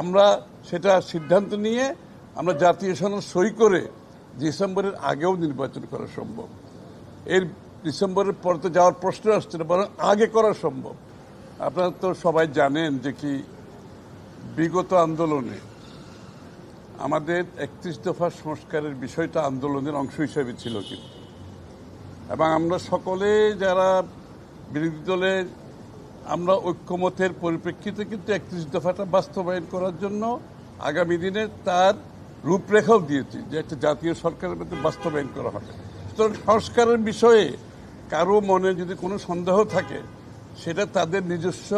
আমরা সেটা সিদ্ধান্ত নিয়ে আমরা জাতীয় সনদ সই করে ডিসেম্বরের আগেও নির্বাচন করা সম্ভব। এর ডিসেম্বরের পর তো যাওয়ার প্রশ্ন আসছে না, বরং আগে করা সম্ভব। আপনারা তো সবাই জানেন যে কি বিগত আন্দোলনে আমাদের একত্রিশ দফা সংস্কারের বিষয়টা আন্দোলনের অংশ হিসেবে ছিল কিন্তু। এবং আমরা সকলে যারা বিরোধী দলের আমরা ঐক্যমতের পরিপ্রেক্ষিতে কিন্তু একত্রিশ দফাটা বাস্তবায়ন করার জন্য আগামী দিনে তার রূপরেখাও দিয়েছি যে একটা জাতীয় সরকারের মধ্যে বাস্তবায়ন করা হবে। সুতরাং সংস্কারের বিষয়ে কারও মনে যদি কোনো সন্দেহ থাকে, সেটা তাদের নিজস্ব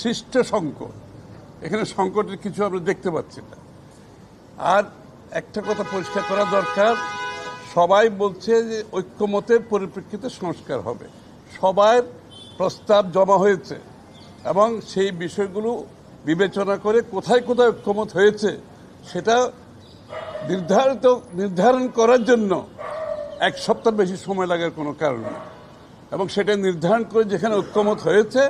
সৃষ্ট সংকট। এখানে সংকটের কিছু আমরা দেখতে পাচ্ছি না। আর একটা কথা পরিষ্কার করা দরকার, সবাই বলছে যে ঐক্যমতের পরিপ্রেক্ষিতে সংস্কার হবে। সবার প্রস্তাব জমা হয়েছে এবং সেই বিষয়গুলো বিবেচনা করে কোথায় কোথায় ঐক্যমত হয়েছে সেটা নির্ধারিত, নির্ধারণ করার জন্য এক সপ্তাহ বেশি সময় লাগার কোনো কারণ নেই। এবং সেটা নির্ধারণ করে যেখানে ঐক্যমত হয়েছে,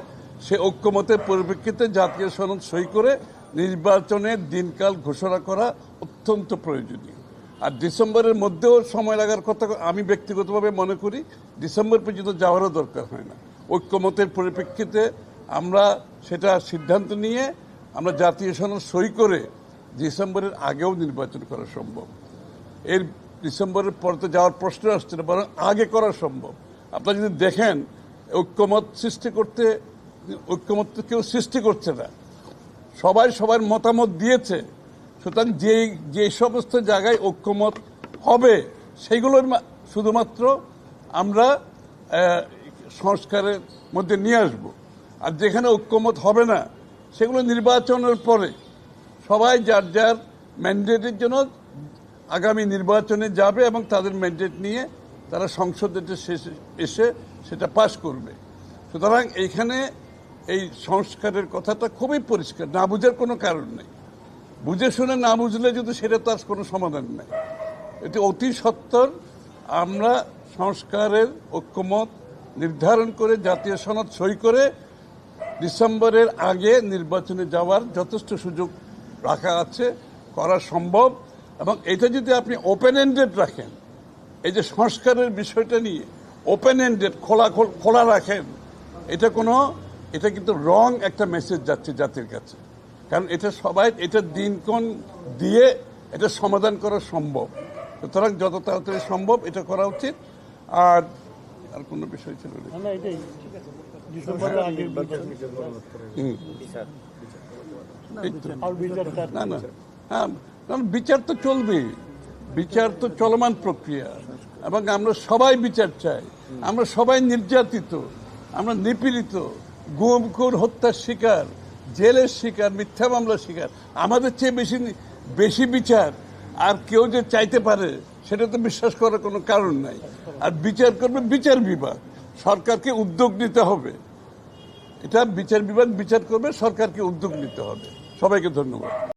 সে ঐক্যমতের পরিপ্রেক্ষিতে জাতীয় সনদ সই করে নির্বাচনের দিনকাল ঘোষণা করা অত্যন্ত প্রয়োজনীয়। আর ডিসেম্বরের মধ্যেও সময় লাগার কথা আমি ব্যক্তিগতভাবে মনে করি, ডিসেম্বর পর্যন্ত যাওয়ারও দরকার হয় না। ঐক্যমতের পরিপ্রেক্ষিতে আমরা সেটা সিদ্ধান্ত নিয়ে আমরা জাতীয় সনদ সই করে ডিসেম্বরের আগেও নির্বাচন করা সম্ভব। এর ডিসেম্বরের পর তো যাওয়ার প্রশ্ন আসছে না, বরং আগে করা সম্ভব। আপনারা যদি দেখেন, ঐক্যমত সৃষ্টি করতে, ঐক্যমত কেউ সৃষ্টি করছে না। সবাই সবার মতামত দিয়েছে। সুতরাং যে যে সমস্ত জায়গায় ঐক্যমত হবে সেইগুলোর মা- শুধুমাত্র আমরা সংস্কারের মধ্যে নিয়ে আসব। আর যেখানে ঐক্যমত হবে না, সেগুলো নির্বাচনের পরে সবাই যার যার ম্যান্ডেটের জন্য আগামী নির্বাচনে যাবে এবং তাদের ম্যান্ডেট নিয়ে তারা সংসদে শেষে- এসে সেটা পাশ করবে। সুতরাং এইখানে এই সংস্কারের কথাটা খুবই পরিষ্কার, না বুঝার কোনো কারণ নেই। বুঝে শুনে না বুঝলে যদি সেটা তার কোনো সমাধান নেই। এটি অতি সত্তর, আমরা সংস্কারের ঐক্যমত নির্ধারণ করে, জাতীয় সনদ সই করে ডিসেম্বরের আগে নির্বাচনে যাওয়ার যথেষ্ট সুযোগ রাখা আছে, করা সম্ভব। এবং এটা যদি আপনি ওপেন এন্ডেড রাখেন, এই যে সংস্কারের বিষয়টা নিয়ে ওপেন এন্ডেড খোলা খোল- রাখেন, এটা কোনো, এটা কিন্তু রং একটা মেসেজ যাচ্ছে জাতির কাছে। কারণ এটা সবাই, এটা দিনক্ষণ দিয়ে এটা সমাধান করা সম্ভব। সুতরাং যত তাড়াতাড়ি সম্ভব এটা করা উচিত। আর আর কোনো বিষয় ছিল না। বিচার না না হ্যাঁ না, না, বিচার। তো চলবে। বিচার তো চলমান প্রক্রিয়া। এবং আমরা সবাই বিচার চাই। আমরা সবাই নির্যাতিত। আমরা নিপীড়িত। গুম খুন হত্যার শিকার জেলের শিকার মিথ্যা মামলার শিকার। আমাদের চেয়ে বেশি বেশি বিচার। আর কেউ যে চাইতে পারে সেটা তো বিশ্বাস করার কোনো কারণ নাই। আর বিচার করবে বিচার বিভাগ। সরকারকে উদ্যোগ নিতে হবে। এটা বিচার বিভাগ বিচার করবে, সরকারকে উদ্যোগ নিতে হবে। সবাইকে ধন্যবাদ।